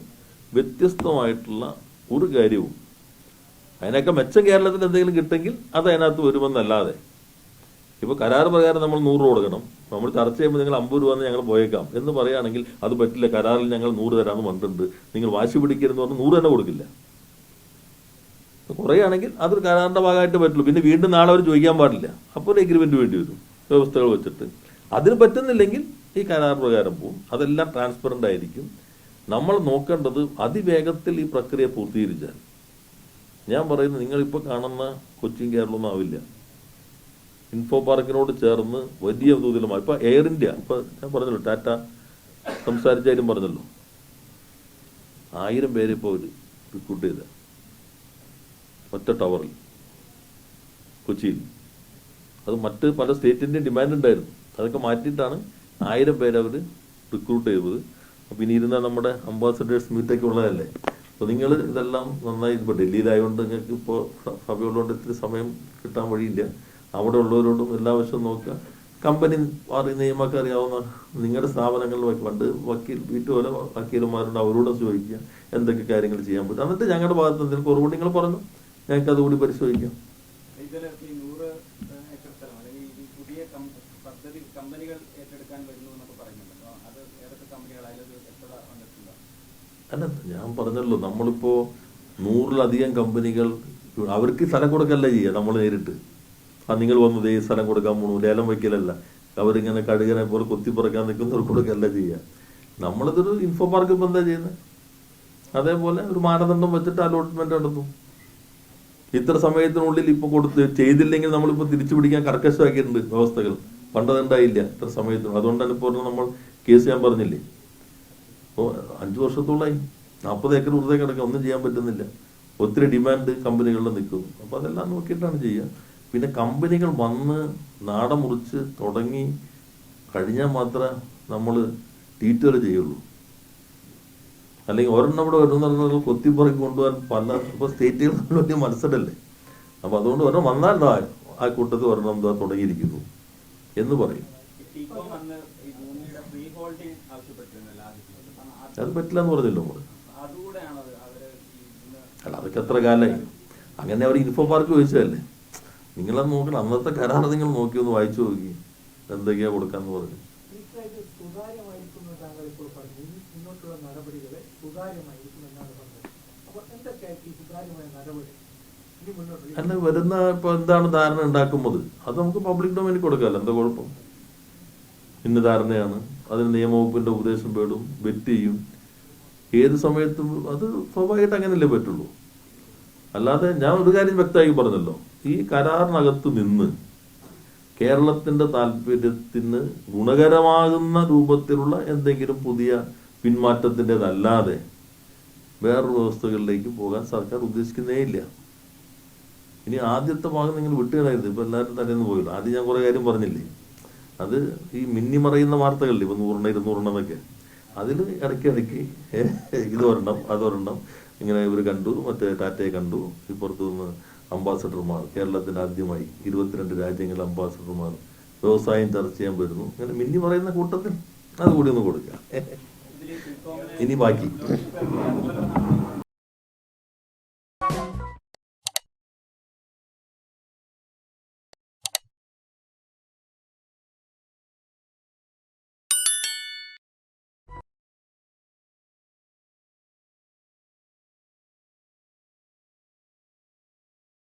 വ്യത്യസ്തമായിട്ടുള്ള ഒരു കാര്യവും അതിനൊക്കെ മെച്ചം കേരളത്തിൽ എന്തെങ്കിലും കിട്ടെങ്കിൽ അത് അതിനകത്ത് വരുമെന്നല്ലാതെ. ഇപ്പോൾ കരാർ പ്രകാരം നമ്മൾ നൂറ് രൂപ കൊടുക്കണം. നമ്മൾ ചർച്ച ചെയ്യുമ്പോൾ നിങ്ങൾ അമ്പത് രൂപ എന്ന് ഞങ്ങൾ പോയേക്കാം. എന്ന് പറയുകയാണെങ്കിൽ അത് പറ്റില്ല. കരാറിൽ ഞങ്ങൾ നൂറ് തരാമെന്ന് പറഞ്ഞിട്ടുണ്ട്. നിങ്ങൾ വാശി പിടിക്കരുതെന്ന് പറഞ്ഞ് നൂറ് തന്നെ കൊടുക്കില്ല. കുറയുകയാണെങ്കിൽ അതൊരു കരാറിന്റെ ഭാഗമായിട്ട് പറ്റുള്ളൂ. പിന്നെ വീണ്ടും നാളെ അവർ ചോദിക്കാൻ പാടില്ല. അപ്പോൾ ഒരു എഗ്രിമെന്റ് വേണ്ടി വരും. വ്യവസ്ഥകൾ വെച്ചിട്ട്. അതിന് പറ്റുന്നില്ലെങ്കിൽ ഈ കരാർ പ്രകാരം പോവും. അതെല്ലാം ട്രാൻസ്പെറന്റ് ആയിരിക്കും. നമ്മൾ നോക്കേണ്ടത് അതിവേഗത്തിൽ ഈ പ്രക്രിയ പൂർത്തീകരിച്ചാൽ. ഞാൻ പറയുന്നത് നിങ്ങളിപ്പോൾ കാണുന്ന കൊച്ചിൻ കേരളമൊന്നും ആവില്ല. ഇൻഫോ പാർക്കിനോട് ചേർന്ന് വലിയ തോതിലുമായി. ഇപ്പോൾ എയർ ഇന്ത്യ ഇപ്പോൾ ഞാൻ പറഞ്ഞല്ലോ ടാറ്റ സംസാരിച്ചാലും പറഞ്ഞല്ലോ. ആയിരം പേരെ ഇപ്പോൾ അവർ റിക്രൂട്ട് ചെയ്ത. ഒറ്റ ടവറിൽ കൊച്ചിയിൽ അത് മറ്റ് പല സ്റ്റേറ്റിന്റെയും ഡിമാൻഡ് ഉണ്ടായിരുന്നു. അതൊക്കെ മാറ്റിയിട്ടാണ് ആയിരം പേരെ അവർ റിക്രൂട്ട് ചെയ്തത്. അപ്പോൾ ഇനി നമ്മുടെ അംബാസഡേഴ്സ് മീറ്റൊക്കെ ഉള്ളതല്ലേ? അപ്പോൾ നിങ്ങൾ ഇതെല്ലാം നന്നായി ഇപ്പോൾ ഡൽഹിയിലായതുകൊണ്ട് നിങ്ങൾക്ക് ഇപ്പോൾ സഭയുള്ളതുകൊണ്ട് ഇത്തിരി സമയം കിട്ടാൻ വഴിയില്ല. അവിടെ ഉള്ളവരോടും എല്ലാ വശവും നോക്കുക. കമ്പനി നിയമമൊക്കെ അറിയാവുന്ന നിങ്ങളുടെ സ്ഥാപനങ്ങളിൽ പണ്ട് വക്കീൽ വീട്ടു പോലെ വക്കീലന്മാരുണ്ട്. അവരോട് ചോദിക്കുക എന്തൊക്കെ കാര്യങ്ങൾ ചെയ്യാൻ പറ്റും. എന്നിട്ട് ഞങ്ങളുടെ ഭാഗത്ത് എന്തെങ്കിലും നിങ്ങൾ പറഞ്ഞു. ഞങ്ങൾക്ക് അതുകൂടി പരിശോധിക്കാം അല്ല ഞാൻ പറഞ്ഞല്ലോ നമ്മളിപ്പോ നൂറിലധികം കമ്പനികൾ അവർക്ക് സ്ഥലം കൊടുക്കല്ല ചെയ്യുക നമ്മൾ നേരിട്ട്. ആ നിങ്ങൾ വന്നത് ഈ സ്ഥലം കൊടുക്കാൻ പോണു ലേലം വയ്ക്കലല്ല. അവരിങ്ങനെ കഴുകനെ പോലെ കൊത്തിപ്പറക്കാൻ നിൽക്കുന്നവർക്ക് കൊടുക്കല്ല ചെയ്യുക. നമ്മളിതൊരു ഇൻഫോ പാർക്ക് ഇപ്പം എന്താ ചെയ്യുന്നത് അതേപോലെ ഒരു മാനദണ്ഡം വെച്ചിട്ട് അലോട്ട്മെന്റ് നടത്തും ഇത്ര സമയത്തിനുള്ളിൽ ഇപ്പൊ കൊടുത്ത് ചെയ്തില്ലെങ്കിൽ നമ്മളിപ്പോ തിരിച്ചു പിടിക്കാൻ കർക്കശമാക്കിയിട്ടുണ്ട് വ്യവസ്ഥകൾ. പണ്ടതുണ്ടായില്ല ഇത്ര സമയത്തിനുള്ളിൽ. അതുകൊണ്ടാണ് ഇപ്പോൾ നമ്മൾ കേസ് ഞാൻ പറഞ്ഞില്ലേ? അപ്പോൾ അഞ്ചു വർഷത്തോളമായി നാൽപ്പത് ഏക്കർ വെറുതെ കിടക്കുക. ഒന്നും ചെയ്യാൻ പറ്റുന്നില്ല. ഒത്തിരി ഡിമാൻഡ് കമ്പനികളിൽ നിൽക്കുന്നു അപ്പോൾ അതെല്ലാം നോക്കിയിട്ടാണ് ചെയ്യുക. പിന്നെ കമ്പനികൾ വന്ന് നാട മുറിച്ച് തുടങ്ങി കഴിഞ്ഞാൽ മാത്രമേ നമ്മൾ ടീറ്റർ ചെയ്യുള്ളൂ. അല്ലെങ്കിൽ ഒരെണ്ണം ഇവിടെ വരുന്ന കൊത്തിപ്പറക്കി കൊണ്ടുപോകാൻ പല ഇപ്പോൾ സ്റ്റേറ്റുകൾ വലിയ മത്സരമല്ലേ? അപ്പോൾ അതുകൊണ്ട് ഒരെണ്ണം വന്നാൽ ദാ ആ കൂട്ടത്തിൽ ഒരെണ്ണം എന്താ തുടങ്ങിയിരിക്കുന്നു എന്ന് പറയും. അപ്പം അത് പറ്റില്ല എന്ന് പറഞ്ഞല്ലോ അല്ല അതൊക്കെ എത്ര കാലമായി? അങ്ങനെ അവർ ഇൻഫോ പാർക്ക് ചോദിച്ചതല്ലേ നിങ്ങളത് നോക്കണം. അന്നത്തെ കരാർ നിങ്ങൾ നോക്കി ഒന്ന് വായിച്ചു നോക്കി. എന്തൊക്കെയാ കൊടുക്കാന്ന് പറഞ്ഞു. സുതാര്യമായിരിക്കും അപ്പോൾ നടപടി അല്ല വരുന്ന ഇപ്പൊ എന്താണ് ധാരണ ഉണ്ടാക്കുന്നത്? അത് നമുക്ക് പബ്ലിക് ഡൊമൈനിൽ കൊടുക്കാമല്ലോ. എന്താ കുഴപ്പം? ഇന്ന് ധാരണയാണ്. അതിന് നിയമവകുപ്പിന്റെ ഉപദേശം പേടും വെറ്റ് ചെയ്യും. ഏത് സമയത്തും അത് സ്വാഭാവികമായിട്ട് അങ്ങനെയല്ലേ പറ്റുള്ളൂ. അല്ലാതെ ഞാൻ ഒരു കാര്യം വ്യക്തമായി പറഞ്ഞല്ലോ. ഈ കരാറിനകത്ത് നിന്ന് കേരളത്തിന്റെ താല്പര്യത്തിന് ഗുണകരമാകുന്ന രൂപത്തിലുള്ള എന്തെങ്കിലും പുതിയ പിന്മാറ്റത്തിന്റെതല്ലാതെ വേറൊരു വ്യവസ്ഥകളിലേക്ക് പോകാൻ സർക്കാർ ഉദ്ദേശിക്കുന്നേ ഇല്ല ഇനി ആദ്യത്തെ ഭാഗം നിങ്ങൾ വിട്ടുകളയരുത്. ഇപ്പൊ എല്ലാവരും തലേന്ന് പോയില്ല. ആദ്യം ഞാൻ കുറെ കാര്യം പറഞ്ഞില്ലേ? അത് ഈ മിന്നി മറയുന്ന വാർത്തകളില്ലേ? ഇപ്പൊ നൂറെണ്ണം ഇരുന്നൂറെണ്ണം എന്നൊക്കെ അതിൽ ഇടയ്ക്ക് ഇത് ഒരെണ്ണം അതൊരെണ്ണം ഇങ്ങനെ ഇവർ കണ്ടു. മറ്റേ ടാറ്റയെ കണ്ടു. ഇപ്പുറത്തു നിന്ന് അംബാസഡർമാർ കേരളത്തിൽ ആദ്യമായി ഇരുപത്തിരണ്ട് രാജ്യങ്ങളിലെ അംബാസഡർമാർ വ്യവസായം ചർച്ച ചെയ്യാൻ വരുന്നു. ഇങ്ങനെ മിന്നി പറയുന്ന കൂട്ടത്തിൽ അത് കൂടി ഒന്ന് കൊടുക്കാം. ഇതിൽ ടീകോമിനെ ഇനി ബാക്കി.